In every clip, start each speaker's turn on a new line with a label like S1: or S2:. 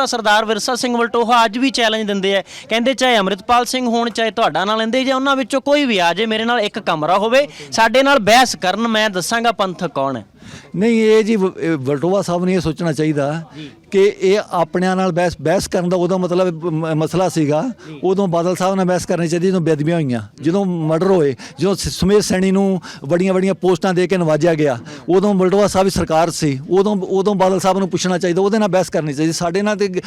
S1: ਤਾਂ ਸਰਦਾਰ ਵਿਰਸਾ ਸਿੰਘ ਵਲਟੋਹਾ ਅੱਜ ਵੀ ਚੈਲੰਜ ਦਿੰਦੇ ਆ। ਕਹਿੰਦੇ ਚਾਹੇ ਅਮਰਿਤਪਾਲ ਸਿੰਘ ਹੋਣ, ਚਾਹੇ ਤੁਹਾਡਾ ਨਾਲ ਲੈਂਦੇ ਜਾਂ ਉਹਨਾਂ ਵਿੱਚੋਂ ਕੋਈ ਵੀ ਆ ਜੇ ਮੇਰੇ ਨਾਲ ਇੱਕ ਕਮਰਾ ਹੋਵੇ, ਸਾਡੇ ਨਾਲ ਬਹਿਸ ਕਰਨ, ਮੈਂ ਦੱਸਾਂਗਾ ਪੰਥਕ ਕੌਣ ਹੈ।
S2: ਨਹੀਂ ਇਹ ਜੀ ਵ- ਇਹ ਵਲਟੋਆ ਸਾਹਿਬ ਨੂੰ ਇਹ ਸੋਚਣਾ ਚਾਹੀਦਾ ਕਿ ਇਹ ਆਪਣਿਆਂ ਨਾਲ ਬਹਿਸ ਬਹਿਸ ਕਰਨ ਦਾ ਉਹਦਾ ਮਤਲਬ ਮਸਲਾ ਸੀਗਾ। ਉਦੋਂ ਬਾਦਲ ਸਾਹਿਬ ਨਾਲ ਬਹਿਸ ਕਰਨੀ ਚਾਹੀਦੀ ਜਦੋਂ ਬੇਦਬੀਆਂ ਹੋਈਆਂ ਜਦੋਂ ਮਰਡਰ ਹੋਏ ਜਦੋਂ ਸੁਮੇਰ ਸੈਣੀ ਨੂੰ ਬੜੀਆਂ ਬੜੀਆਂ ਪੋਸਟਾਂ ਦੇ ਕੇ ਨਵਾਜਿਆ ਗਿਆ ਉਦੋਂ ਵਲਟੋਆ ਸਾਹਿਬ ਦੀ ਸਰਕਾਰ ਸੀ। ਉਦੋਂ ਉਦੋਂ ਬਾਦਲ ਸਾਹਿਬ ਨੂੰ ਪੁੱਛਣਾ ਚਾਹੀਦਾ ਉਹਦੇ ਨਾਲ ਬਹਿਸ ਕਰਨੀ ਚਾਹੀਦੀ। ਸਾਡੇ ਨਾਲ ਤੇ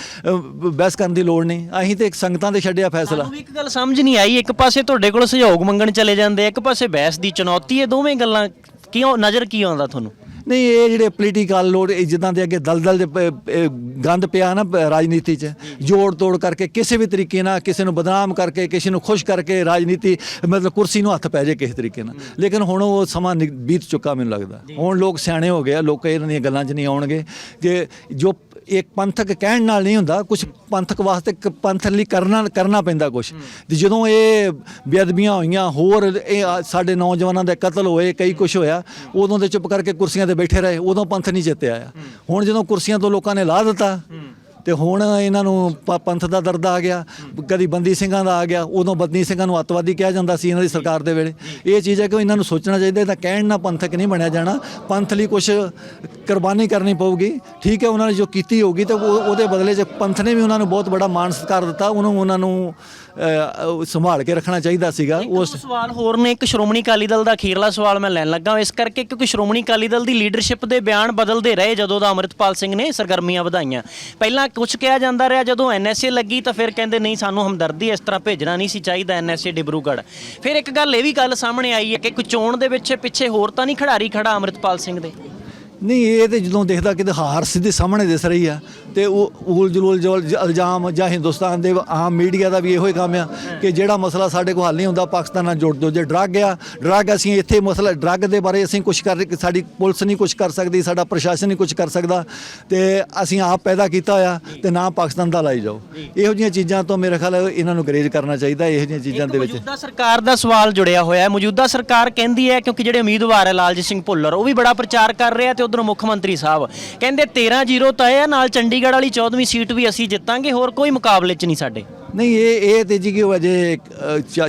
S2: ਬਹਿਸ ਕਰਨ ਦੀ ਲੋੜ ਨਹੀਂ। ਅਸੀਂ ਤੇ ਸੰਗਤਾਂ ਦੇ ਛੱਡਿਆ ਫੈਸਲਾ।
S1: ਇੱਕ ਗੱਲ ਸਮਝ ਨਹੀਂ ਆਈ। ਇੱਕ ਪਾਸੇ ਤੁਹਾਡੇ ਕੋਲ ਸਹਿਯੋਗ ਮੰਗਣ ਚਲੇ ਜਾਂਦੇ ਇੱਕ ਪਾਸੇ ਬਹਿਸ ਦੀ ਚੁਣੌਤੀ ਇਹ ਦੋਵੇਂ ਗੱਲਾਂ ਕਿਉਂ ਨਜ਼ਰ ਕੀ ਆਉਂਦਾ ਤੁਹਾਨੂੰ?
S2: ਨਹੀਂ ਇਹ ਜਿਹੜੇ ਪੋਲੀਟੀਕਲ ਲੋੜ ਇਹ ਜਿੱਦਾਂ ਦੇ ਅੱਗੇ ਦਲਦਲ ਦੇ ਗੰਦ ਪਿਆ ਨਾ ਰਾਜਨੀਤੀ 'ਚ ਜੋੜ ਤੋੜ ਕਰਕੇ ਕਿਸੇ ਵੀ ਤਰੀਕੇ ਨਾਲ ਕਿਸੇ ਨੂੰ ਬਦਨਾਮ ਕਰਕੇ ਕਿਸੇ ਨੂੰ ਖੁਸ਼ ਕਰਕੇ ਰਾਜਨੀਤੀ ਮਤਲਬ ਕੁਰਸੀ ਨੂੰ ਹੱਥ ਪੈ ਜੇ ਕਿਸੇ ਤਰੀਕੇ ਨਾਲ। ਲੇਕਿਨ ਹੁਣ ਉਹ ਸਮਾਂ ਬੀਤ ਚੁੱਕਾ ਮੈਨੂੰ ਲੱਗਦਾ। ਹੁਣ ਲੋਕ ਸਿਆਣੇ ਹੋ ਗਏ ਆ ਲੋਕ ਇਹਨਾਂ ਦੀਆਂ ਗੱਲਾਂ 'ਚ ਨਹੀਂ ਆਉਣਗੇ। ਕਿ ਜੋ ਇੱਕ ਪੰਥਕ ਕਹਿਣ ਨਾਲ ਨਹੀਂ ਹੁੰਦਾ ਕੁਝ ਪੰਥਕ ਵਾਸਤੇ ਪੰਥ ਲਈ ਕਰਨਾ ਕਰਨਾ ਪੈਂਦਾ ਕੁਝ ਤੇ ਜਦੋਂ ਇਹ ਬੇਅਦਬੀਆਂ ਹੋਈਆਂ ਹੋਰ ਇਹ ਸਾਡੇ ਨੌਜਵਾਨਾਂ ਦੇ ਕਤਲ ਹੋਏ ਕਈ ਕੁਝ ਹੋਇਆ ਉਦੋਂ ਦੇ ਚੁੱਪ ਕਰਕੇ ਕੁਰਸੀਆਂ ਤੇ ਬੈਠੇ ਰਹੇ ਉਦੋਂ ਪੰਥ ਨਹੀਂ ਜਿੱਤੇ ਆਇਆ ਹੁਣ ਜਦੋਂ ਕੁਰਸੀਆਂ ਤੋਂ ਲੋਕਾਂ ਨੇ ਲਾ ਦਿੱਤਾ ਤੇ ਹੁਣ ਇਹਨਾਂ ਨੂੰ ਪ- ਪੰਥ ਦਾ ਦਰਦ ਆ ਗਿਆ ਕਦੀ ਬੰਦੀ ਸਿੰਘਾਂ ਦਾ ਆ ਗਿਆ ਉਦੋਂ ਬੰਦੀ ਸਿੰਘਾਂ ਨੂੰ ਅੱਤਵਾਦੀ ਕਿਹਾ ਜਾਂਦਾ ਸੀ ਇਹਨਾਂ ਦੀ ਸਰਕਾਰ ਦੇ ਵੇਲੇ। ਇਹ ਚੀਜ਼ ਹੈ ਕਿ ਇਹਨਾਂ ਨੂੰ ਸੋਚਣਾ ਚਾਹੀਦਾ ਇਹ ਤਾਂ ਕਹਿਣ ਨਾਲ ਪੰਥਕ ਨਹੀਂ ਬਣਿਆ ਜਾਣਾ। ਪੰਥ ਲਈ ਕੁਝ ਕੁਰਬਾਨੀ ਕਰਨੀ ਪਊਗੀ ਠੀਕ ਹੈ ਉਹਨਾਂ ਨੇ ਜੋ ਕੀਤੀ ਹੋਗੀ ਤੇ ਉਹ- ਉਹਦੇ ਬਦਲੇ 'ਚ ਪੰਥ ਨੇ ਵੀ ਉਹਨਾਂ ਨੂੰ ਬਹੁਤ ਬੜਾ ਮਾਣ ਸਤਿਕਾਰ ਦਿੱਤਾ ਉਹਨੂੰ ਉਹਨਾਂ ਨੂੰ ਅ, ਉਹ ਸੰਭਾਲ ਕੇ ਰੱਖਣਾ ਚਾਹੀਦਾ ਸੀਗਾ। ਉਸ
S1: ਉਸ ਸਵਾਲ ਹੋਰ ਨੇ ਇੱਕ ਸ਼੍ਰੋਮਣੀ ਅਕਾਲੀ ਦਲ ਦਾ ਅਖੀਰਲਾ ਸਵਾਲ ਮੈਂ ਲੈਣ ਲੱਗਾ ਇਸ ਕਰਕੇ ਕਿਉਂਕਿ ਸ਼੍ਰੋਮਣੀ ਅਕਾਲੀ ਦਲ ਦੀ ਲੀਡਰਸ਼ਿਪ ਦੇ ਬਿਆਨ ਬਦਲਦੇ ਰਹੇ ਜਦੋਂ ਦਾ ਅਮਰਿਤਪਾਲ ਸਿੰਘ ਨੇ ਸਰਗਰਮੀਆਂ ਵਧਾਈਆਂ। ਪਹਿਲਾਂ ਕੁਝ ਕਿਹਾ ਜਾਂਦਾ ਰਿਹਾ, ਜਦੋਂ ਐਨਐਸਏ ਲੱਗੀ ਤਾਂ ਫਿਰ ਕਹਿੰਦੇ, ਨਹੀਂ, ਸਾਨੂੰ ਹਮਦਰਦੀ ਇਸ ਤਰ੍ਹਾਂ ਭੇਜਣਾ ਨਹੀਂ ਸੀ ਚਾਹੀਦਾ ਐਨਐਸਏ ਡਿਬਰੂਗੜ੍ਹ। ਫਿਰ ਇੱਕ ਗੱਲ ਇਹ ਵੀ ਗੱਲ ਸਾਹਮਣੇ ਆਈ ਹੈ ਕਿ ਕੋਈ ਚੋਣ ਦੇ ਵਿੱਚ ਪਿੱਛੇ ਹੋਰ ਤਾਂ ਨਹੀਂ ਖਿਡਾਰੀ ਖੜਾ ਅਮਰਿਤਪਾਲ ਸਿੰਘ ਦੇ?
S2: ਨਹੀਂ, ਇਹ ਤੇ ਜਦੋਂ ਦੇਖਦਾ ਕਿ ਹਾਰ ਸਿੱਧੇ ਸਾਹਮਣੇ ਦਿਸ ਰਹੀ ਆ ਤੇ ਉਹ ਉਲ ਜਲੂਲ ਜੋ ਇਲਜ਼ਾਮ ਜਾਂ ਹਿੰਦੁਸਤਾਨ ਦੇ ਆਮ ਮੀਡੀਆ ਦਾ ਵੀ ਇਹੋ ਹੀ ਕੰਮ ਆ ਕਿ ਜਿਹੜਾ ਮਸਲਾ ਸਾਡੇ ਕੋਲ ਹੱਲ ਨਹੀਂ ਹੁੰਦਾ ਪਾਕਿਸਤਾਨ ਨਾਲ ਜੋੜ ਦੋ ਜੇ ਡਰੱਗ ਆ ਡਰੱਗ ਅਸੀਂ ਇੱਥੇ ਮਸਲਾ ਡਰੱਗ ਦੇ ਬਾਰੇ ਅਸੀਂ ਕੁਝ ਕਰ ਸਾਡੀ ਪੁਲਿਸ ਨਹੀਂ ਕੁਝ ਕਰ ਸਕਦੀ ਸਾਡਾ ਪ੍ਰਸ਼ਾਸਨ ਨਹੀਂ ਕੁਝ ਕਰ ਸਕਦਾ ਤੇ ਅਸੀਂ ਆਪ ਪੈਦਾ ਕੀਤਾ ਹੋਇਆ ਤੇ ਨਾ ਪਾਕਿਸਤਾਨ ਦਾ ਲਾਈ ਜਾਓ। ਇਹੋ ਜਿਹੀਆਂ ਚੀਜ਼ਾਂ ਤੋਂ ਮੇਰੇ ਖਿਆਲ ਇਹਨਾਂ ਨੂੰ ਗਰੇਜ ਕਰਨਾ ਚਾਹੀਦਾ ਇਹੋ ਜਿਹੀਆਂ ਚੀਜ਼ਾਂ ਦੇ ਵਿੱਚ।
S1: ਮੌਜੂਦਾ ਸਰਕਾਰ ਦਾ ਸਵਾਲ ਜੁੜਿਆ ਹੋਇਆ ਹੈ। ਮੌਜੂਦਾ ਸਰਕਾਰ ਕਹਿੰਦੀ ਹੈ ਕਿਉਂਕਿ ਜਿਹੜੇ ਉਮੀਦਵਾਰ ਹੈ ਲਾਲਜੀਤ ਸਿੰਘ ਭੁੱਲਰ ਉਹ ਵੀ ਬੜਾ ਪ੍ਰਚਾਰ ਕਰ ਰਿਹਾ ਤੇ ਉਧਰ ਮੁੱਖ ਮੰਤਰੀ ਸਾਹਿਬ ਕਹਿੰਦੇ 13-0 ਤय ਹੈ ਨਾਲ ਚੰਡੀਗੜ੍ਹ ਵਾਲੀ 14ਵੀਂ ਸੀਟ ਵੀ ਅਸੀਂ ਜਿੱਤਾਂਗੇ ਹੋਰ ਕੋਈ ਮੁਕਾਬਲੇ 'ਚ ਨਹੀਂ ਸਾਡੇ।
S2: ਨਹੀਂ ਇਹ ਇਹ ਤੇ ਜੀ ਕਿ ਉਹ ਅਜੇ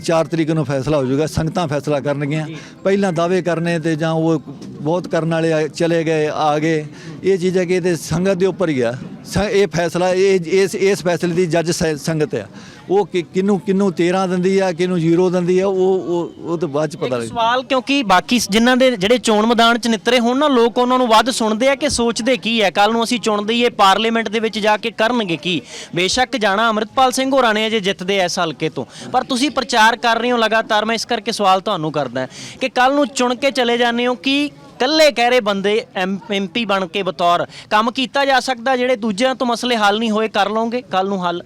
S2: 4 ਤਰੀਕ ਨੂੰ ਫੈਸਲਾ ਹੋ ਜਾਊਗਾ ਸੰਗਤਾਂ ਫੈਸਲਾ ਕਰਨਗੀਆਂ। ਪਹਿਲਾਂ ਦਾਅਵੇ ਕਰਨੇ ਤੇ ਜਾਂ ਉਹ ਬਹੁਤ ਕਰਨ ਵਾਲੇ ਚਲੇ ਗਏ ਆ ਗਏ। ਇਹ ਚੀਜ਼ ਹੈ ਕਿ ਇਹ ਤੇ ਸੰਗਤ ਦੇ ਉੱਪਰ ਹੀ ਆ। ਸ- ਇਹ ਫੈਸਲਾ ਇਹ ਇਸ ਇਸ ਫੈਸਲੇ ਦੀ ਜੱਜ ਸ- ਸੰਗਤ ਆ। ਉਹ ਕਿ- ਕਿਹਨੂੰ ਕਿਹਨੂੰ 13 ਦਿੰਦੀ ਆ ਕਿਹਨੂੰ 0 ਦਿੰਦੀ ਆ ਉਹ ਉਹ ਉਹ ਤਾਂ ਬਾਅਦ ਚ ਪਤਾ
S1: ਇੱਕ
S2: ਲੱਗ।
S1: ਸਵਾਲ ਕਿਉਂਕਿ ਬਾਕੀ ਜਿਨ੍ਹਾਂ ਦੇ ਜਿਹੜੇ ਚੋਣ ਮੈਦਾਨ 'ਚ ਨਿਤਰੇ ਹੋਣ ਨਾ ਲੋਕ ਉਹਨਾਂ ਨੂੰ ਵੱਧ ਸੁਣਦੇ ਆ ਕਿ ਸੋਚਦੇ ਕੀ ਹੈ ਕੱਲ ਨੂੰ ਅਸੀਂ ਚੁਣਦੇ ਹੀ ਇਹ ਪਾਰਲੀਮੈਂਟ ਦੇ ਵਿੱਚ ਜਾ ਕੇ ਕਰਨਗੇ ਕੀ? ਬੇਸ਼ੱਕ ਜਾਣਾ ਅਮਰਿਤਪਾਲ ਸਿੰਘ ਹੋਰਾਂ ਨੇ ਜੇ ਜਿੱਤਦੇ ਇਸ ਹਲਕੇ ਤੋਂ। ਪਰ ਤੁਸੀਂ ਪ੍ਰਚਾਰ ਕਰ ਰਹੇ ਹੋ ਲਗਾਤਾਰ ਮੈਂ ਇਸ ਕਰਕੇ ਸਵਾਲ ਤੁਹਾਨੂੰ ਕਰਦਾ ਕਿ ਕੱਲ ਨੂੰ ਚੁਣ ਕੇ ਚਲੇ ਜਾਂਦੇ ਹੋ ਕਿ ਕੱਲੇ ਕਹਿ ਰਹੇ ਬੰਦੇ ਐਮਪੀ ਬਣ ਕੇ ਬਤੌਰ ਕੰਮ ਕੀਤਾ ਜਾ ਸਕਦਾ, ਜਿਹੜੇ ਦੂਜਿਆਂ ਤੋਂ ਮਸਲੇ ਹੱਲ ਨਹੀਂ ਹੋਏ, ਕਰ ਲਓਗੇ? ਕੱਲ ਨੂੰ ਹੱਲ।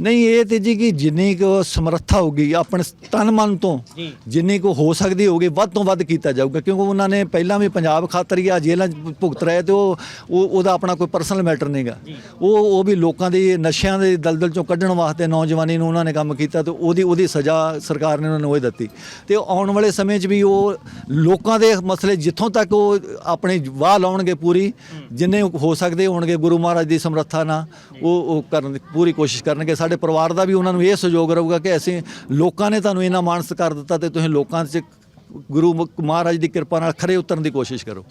S2: ਨਹੀਂ ਇਹ ਤੇ ਜੀ ਕਿ ਜਿੰਨੀ ਕੁ ਸਮਰੱਥਾ ਹੋਗੀ ਆਪਣੇ ਤਨ ਮਨ ਤੋਂ। ਜਿੰਨੀ ਕੁ ਹੋ ਸਕਦੀ ਹੋਗੀ ਵੱਧ ਤੋਂ ਵੱਧ ਕੀਤਾ ਜਾਊਗਾ ਕਿਉਂਕਿ ਉਹਨਾਂ ਨੇ ਪਹਿਲਾਂ ਵੀ ਪੰਜਾਬ ਖਾਤਰ ਹੀ ਆ ਜੇਲ੍ਹਾਂ ਭੁਗਤ ਰਹੇ ਤੇ ਉਹ ਉਹ- ਉਹਦਾ ਆਪਣਾ ਕੋਈ ਪਰਸਨਲ ਮੈਟਰ ਨਹੀਂਗਾ ਉਹ ਉਹ ਵੀ ਲੋਕਾਂ ਦੇ ਨਸ਼ਿਆਂ ਦੇ ਦਲਦਲ ਚੋਂ ਕੱਢਣ ਵਾਸਤੇ ਨੌਜਵਾਨੀ ਨੂੰ ਉਹਨਾਂ ਨੇ ਕੰਮ ਕੀਤਾ ਤੇ ਉਹਦੀ ਉਹਦੀ ਸਜ਼ਾ ਸਰਕਾਰ ਨੇ ਉਹਨਾਂ ਨੂੰ ਉਹ ਦਿੱਤੀ। ਤੇ ਆਉਣ ਵਾਲੇ ਸਮੇਂ 'ਚ ਵੀ ਉਹ ਲੋਕਾਂ ਦੇ ਮਸਲੇ ਜਿੱਥੋਂ ਤੱਕ ਉਹ ਆਪਣੇ ਵਾਹ ਲਾਉਣਗੇ ਪੂਰੀ ਜਿੰਨੇ ਹੋ ਸਕਦੇ ਹੋਣਗੇ ਗੁਰੂ ਮਹਾਰਾਜ ਦੀ ਸਮਰੱਥਾ ਨਾਲ ਉਹ ਉਹ ਕਰਨ ਦੀ ਪੂਰੀ ਕੋਸ਼ਿਸ਼ ਕਰਨਗੇ। ਸਾਡੇ ਪਰਿਵਾਰ ਦਾ ਵੀ ਉਹਨਾਂ ਨੂੰ ਇਹ ਸਹਿਯੋਗ ਰਹੂਗਾ ਕਿ ਅਸੀਂ ਲੋਕਾਂ ਨੇ ਤੁਹਾਨੂੰ ਇੰਨਾ ਮਾਣ ਸਤਿਕਾਰ ਦਿੱਤਾ ਤੇ ਤੁਸੀਂ ਲੋਕਾਂ 'ਚ ਗੁਰੂ ਮਹਾਰਾਜ ਦੀ ਕਿਰਪਾ ਨਾਲ ਖਰੇ ਉਤਰਨ ਦੀ ਕੋਸ਼ਿਸ਼ ਕਰੋ।